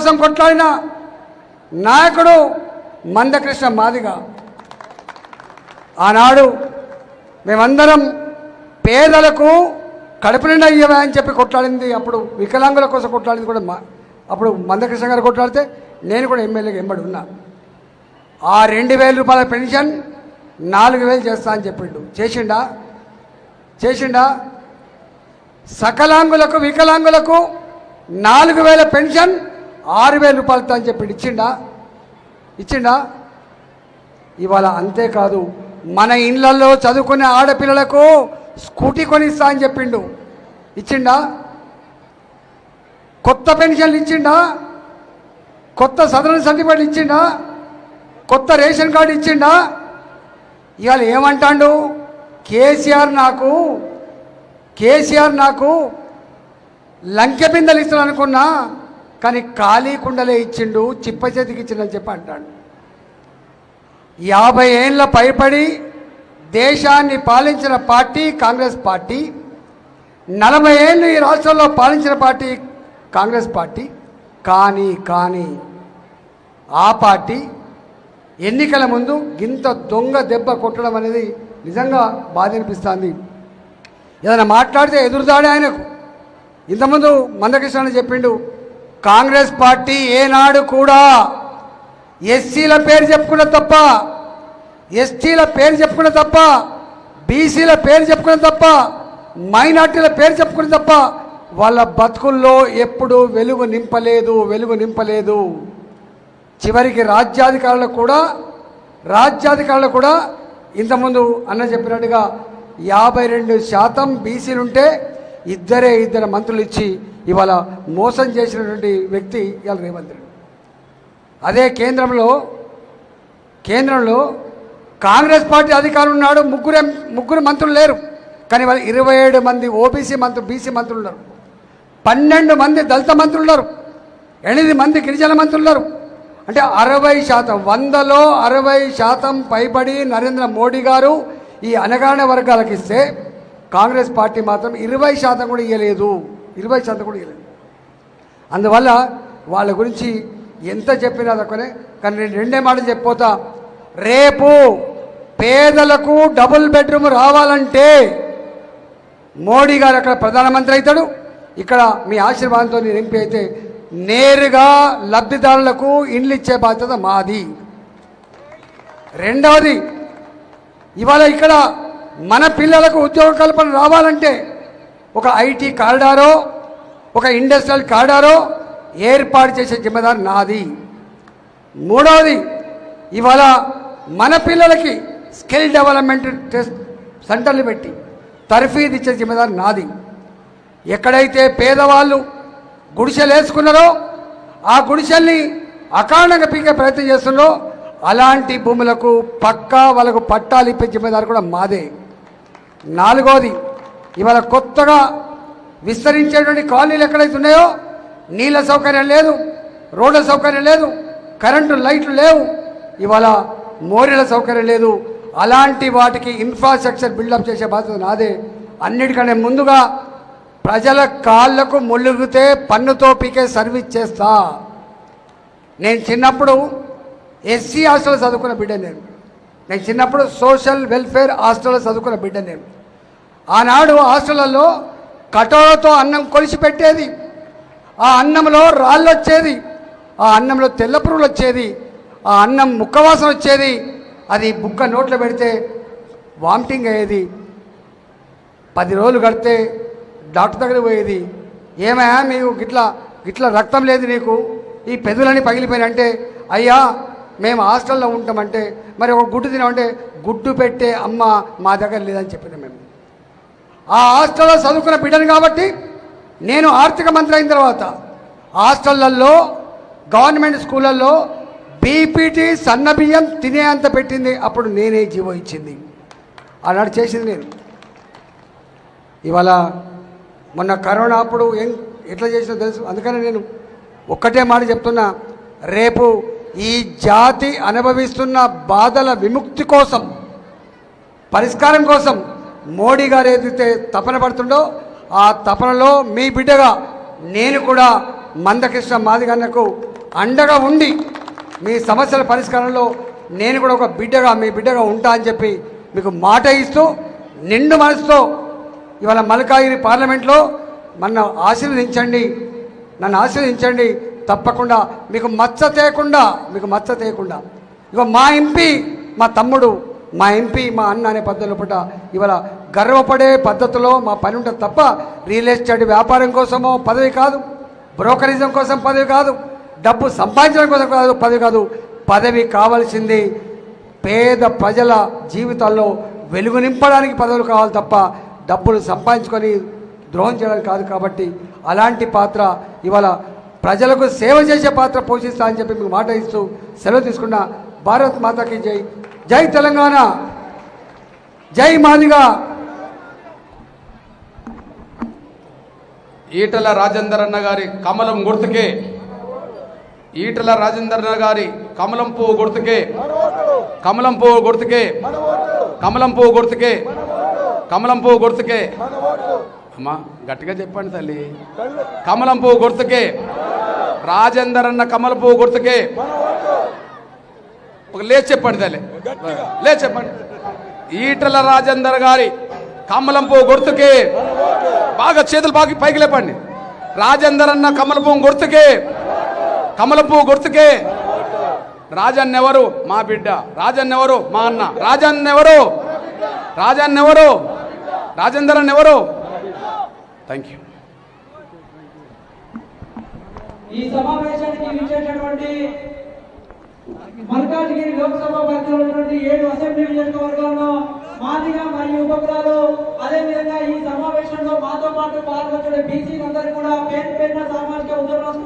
కోసం కొట్లాడిన నాయకుడు మందకృష్ణ మాదిగ. ఆనాడు మేమందరం పేదలకు కడుపు నిండా ఇయ్యవా అని చెప్పి కొట్లాడింది. అప్పుడు వికలాంగుల కోసం కొట్లాడింది కూడా మా అప్పుడు మందకృష్ణ గారు కొట్లాడితే నేను కూడా ఎమ్మెల్యేగా ఎంబడి ఉన్నా. ఆ రెండు వేల రూపాయల పెన్షన్ నాలుగు వేలు చేస్తా అని చెప్పిండు. చేసిండా? చేసిండా? సకలాంగులకు వికలాంగులకు నాలుగు వేల పెన్షన్ ఆరు వేల రూపాయలతో అని చెప్పి ఇచ్చిండా? ఇచ్చిండా? ఇవాళ అంతేకాదు మన ఇళ్ళల్లో చదువుకునే ఆడపిల్లలకు స్కూటీ కొనిస్తా అని చెప్పిండు. ఇచ్చిండా? కొత్త పెన్షన్లు ఇచ్చిండా? కొత్త సదరణ సర్టిఫికేట్ ఇచ్చిండా? కొత్త రేషన్ కార్డు ఇచ్చిండా? ఇవాళ ఏమంటాడు? కేసీఆర్ నాకు కేసీఆర్ నాకు లంకె బిందెలు ఇస్తాను అనుకున్నా కానీ ఖాళీ కుండలే ఇచ్చిండు చిప్ప చేతికి ఇచ్చిండని చెప్పి అంటాడు. యాభై ఏళ్ళ పైపడి దేశాన్ని పాలించిన పార్టీ కాంగ్రెస్ పార్టీ నలభై ఏళ్ళు ఈ రాష్ట్రంలో పాలించిన పార్టీ కాంగ్రెస్ పార్టీ కానీ కానీ ఆ పార్టీ ఎన్నికల ముందు గింత దొంగ దెబ్బ కొట్టడం అనేది నిజంగా బాధ అనిపిస్తుంది ఏదైనా మాట్లాడితే ఎదురుదాడే ఆయనకు. ఇంతకుముందు మందకృష్ణ చెప్పిండు కాంగ్రెస్ పార్టీ ఏనాడు కూడా ఎస్సీల పేరు చెప్పుకున్న తప్ప ఎస్టీల పేరు చెప్పుకున్న తప్ప బీసీల పేరు చెప్పుకున్న తప్ప మైనార్టీల పేరు చెప్పుకున్న తప్ప వాళ్ళ బతుకుల్లో ఎప్పుడు వెలుగు నింపలేదు వెలుగు నింపలేదు. చివరికి రాజ్యాధికారులకు కూడా రాజ్యాధికారులకు కూడా ఇంతకుముందు అన్న చెప్పినట్టుగా యాభై రెండు శాతం బీసీలుంటే ఇద్దరే ఇద్దరు మంత్రులు ఇచ్చి ఇవాళ మోసం చేసినటువంటి వ్యక్తి ఇవాళ రేవంత్ రెడ్డి. అదే కేంద్రంలో కేంద్రంలో కాంగ్రెస్ పార్టీ అధికారులు ఉన్నాడు ముగ్గురే ముగ్గురు మంత్రులు లేరు. కానీ వాళ్ళు ఇరవై ఏడు మంది ఓబీసీ మంత్రులు బీసీ మంత్రులు ఉన్నారు. పన్నెండు మంది దళిత మంత్రులు ఉన్నారు. ఎనిమిది మంది గిరిజన మంత్రులు ఉన్నారు. అంటే అరవై శాతం వందలో అరవై శాతం పైబడి నరేంద్ర మోడీ గారు ఈ అనగాహన వర్గాలకు ఇస్తే కాంగ్రెస్ పార్టీ మాత్రం ఇరవై శాతం కూడా ఇవ్వలేదు ఇరవై శాతం కూడా ఇవ్వలేదు. అందువల్ల వాళ్ళ గురించి ఎంత చెప్పినా తక్కువనే కానీ నేను రెండే మాటలు చెప్పిపోతా రేపు పేదలకు డబుల్ బెడ్రూమ్ రావాలంటే మోడీ గారు అక్కడ ప్రధానమంత్రి అవుతాడు. ఇక్కడ మీ ఆశీర్వాదంతో నేను ఎంపీ అయితే నేరుగా లబ్ధిదారులకు ఇండ్లు ఇచ్చే బాధ్యత మాది. రెండవది ఇవాళ ఇక్కడ మన పిల్లలకు ఉద్యోగ కల్పన రావాలంటే ఒక ఐటీ కారిడారో ఒక ఇండస్ట్రియల్ కారిడారో ఏర్పాటు చేసే జిమ్మదారి నాది. మూడవది ఇవాళ మన పిల్లలకి స్కిల్ డెవలప్మెంట్ టెస్ట్ సెంటర్లు పెట్టి తర్ఫీదు ఇచ్చే జిమ్మదారి నాది. ఎక్కడైతే పేదవాళ్ళు గుడిసెలు వేసుకున్నారో ఆ గుడిసెల్ని అకారణంగా పీకే ప్రయత్నం చేస్తున్నారో అలాంటి భూములకు పక్కా వాళ్ళకు పట్టాలు ఇప్పే జిమ్మదారు కూడా మాదే. నాలుగోది ఇవాళ కొత్తగా విస్తరించేటువంటి కాలనీలు ఎక్కడైతే ఉన్నాయో నీళ్ళ సౌకర్యం లేదు రోడ్ల సౌకర్యం లేదు కరెంటు లైట్లు లేవు ఇవాళ మోరీల సౌకర్యం లేదు. అలాంటి వాటికి ఇన్ఫ్రాస్ట్రక్చర్ బిల్డప్ చేసే బాధ్యత నాదే. అన్నిటికంటే ముందుగా ప్రజల కాళ్ళకు ములుగుతే పన్నుతో పీకే సర్వీస్ చేస్తా. నేను చిన్నప్పుడు ఎస్సీ హాస్టల్ చదువుకున్న బిడ్డ నేను నేను చిన్నప్పుడు సోషల్ వెల్ఫేర్ హాస్టల్లో చదువుకున్న బిడ్డ నేను ఆనాడు హాస్టళ్ళలో కటోరతో అన్నం కొలిసి పెట్టేది ఆ అన్నంలో రాళ్ళు వచ్చేది ఆ అన్నంలో తెల్ల పురుగులు వచ్చేది. ఆ అన్నం ముక్కవాసన వచ్చేది. అది బుక్క నోట్లో పెడితే వామిటింగ్ అయ్యేది. పది రోజులు కడితే డాక్టర్ దగ్గర పోయేది. ఏమయ్యా మీకు గిట్లా గిట్లా రక్తం లేదు నీకు? ఈ పెదులని పగిలిపోయినంటే అయ్యా మేము హాస్టల్లో ఉంటామంటే మరి ఒక గుడ్డు తినమంటే గుడ్డు పెట్టే అమ్మ మా దగ్గర లేదని చెప్పింది మేము. ఆ హాస్టల్లో చదువుకున్న బిడ్డను కాబట్టి నేను ఆర్థిక మంత్రి అయిన తర్వాత హాస్టళ్ళలో గవర్నమెంట్ స్కూళ్ళల్లో బీపీటీ సన్న బియ్యం తినే అంత పెట్టింది. అప్పుడు నేనే జీవో ఇచ్చింది. ఆనాడు చేసింది నేను. ఇవాళ మొన్న కరోనా అప్పుడు ఏం ఎట్లా చేసినా తెలుసు? అందుకనే నేను ఒక్కటే మాట చెప్తున్నా. రేపు ఈ జాతి అనుభవిస్తున్న బాధల విముక్తి కోసం పరిష్కారం కోసం మోడీ గారు ఏదైతే తపన పడుతుండో ఆ తపనలో మీ బిడ్డగా నేను కూడా మందకృష్ణ మాదిగన్నకు అండగా ఉండి మీ సమస్యల పరిష్కారంలో నేను కూడా ఒక బిడ్డగా మీ బిడ్డగా ఉంటా అని చెప్పి మీకు మాట ఇస్తూ నిండు మనసుతో ఇవాళ మల్కాగిరి పార్లమెంట్లో నన్ను ఆశీర్వదించండి నన్ను ఆశీర్వదించండి. తప్పకుండా మీకు మచ్చ తేయకుండా మీకు మచ్చ తేయకుండా ఇక మా ఎంపీ మా తమ్ముడు మా ఎంపీ మా అన్న అనే పద్ధతుల పూట ఇవాళ గర్వపడే పద్ధతిలో మా పని ఉంటుంది తప్ప రియల్ ఎస్టేట్ వ్యాపారం కోసమో పదవి కాదు బ్రోకరిజం కోసం పదవి కాదు డబ్బు సంపాదించడం కోసం కాదు పదవి కాదు. పదవి కావాల్సింది పేద ప్రజల జీవితాల్లో వెలుగు నింపడానికి పదవులు కావాలి తప్ప డబ్బులు సంపాదించుకొని ద్రోహం చేయడానికి కాదు కాబట్టి అలాంటి పాత్ర ఇవాళ ప్రజలకు సేవ చేసే పాత్ర పోషిస్తా అని చెప్పి మీకు మాట ఇస్తూ సెలవు తీసుకున్న భారత్ మాతాకి జై. జై తెలంగాణ. జై మాదిగా. ఈటల రాజేందర్ అన్న గారి కమలం గుర్తుకే. ఈటల రాజేందర్ అన్న గారి కమలం పువ్వు గుర్తుకే. కమలం పువ్వు గుర్తుకే. కమలం పువ్వు గుర్తుకే. కమలం పువ్వు గుర్తుకే. అమ్మా గట్టిగా చెప్పండి తల్లి. కమలం పువ్వు గుర్తుకే. రాజేందర్ అన్న కమల పువ్వు గుర్తుకే. లేచి చెప్పండి తల్లి. లేచి చెప్పండి. ఈటల రాజేందర్ గారి కమలం పువ్వు గుర్తుకే బాగా చేతులు బాగా పైకి లేపండి. రాజేందర్ అన్న కమల పువ్వు గుర్తుకే. కమల పువ్వు గుర్తుకే. రాజన్న ఎవరు? మా బిడ్డ. రాజన్న ఎవరు? మా అన్న. రాజన్న ఎవరు? రాజన్న ఎవరు? రాజేందర్ అన్న ఎవరు? థ్యాంక్ యూ ఈ సమావేశానికి విచ్చేటటువంటి మల్కాజ్గిరి లోక్సభ పరిధిలో ఉన్నటువంటి ఏడు అసెంబ్లీ నియోజకవర్గాల్లో మాదిగా మరియు ఉపకులాలు అదే విధంగా ఈ సమావేశంలో మాతో పాటు పాల్గొన్న బీసీలందరూ కూడా పేరు పేరున సామాజిక ఉద్యోగం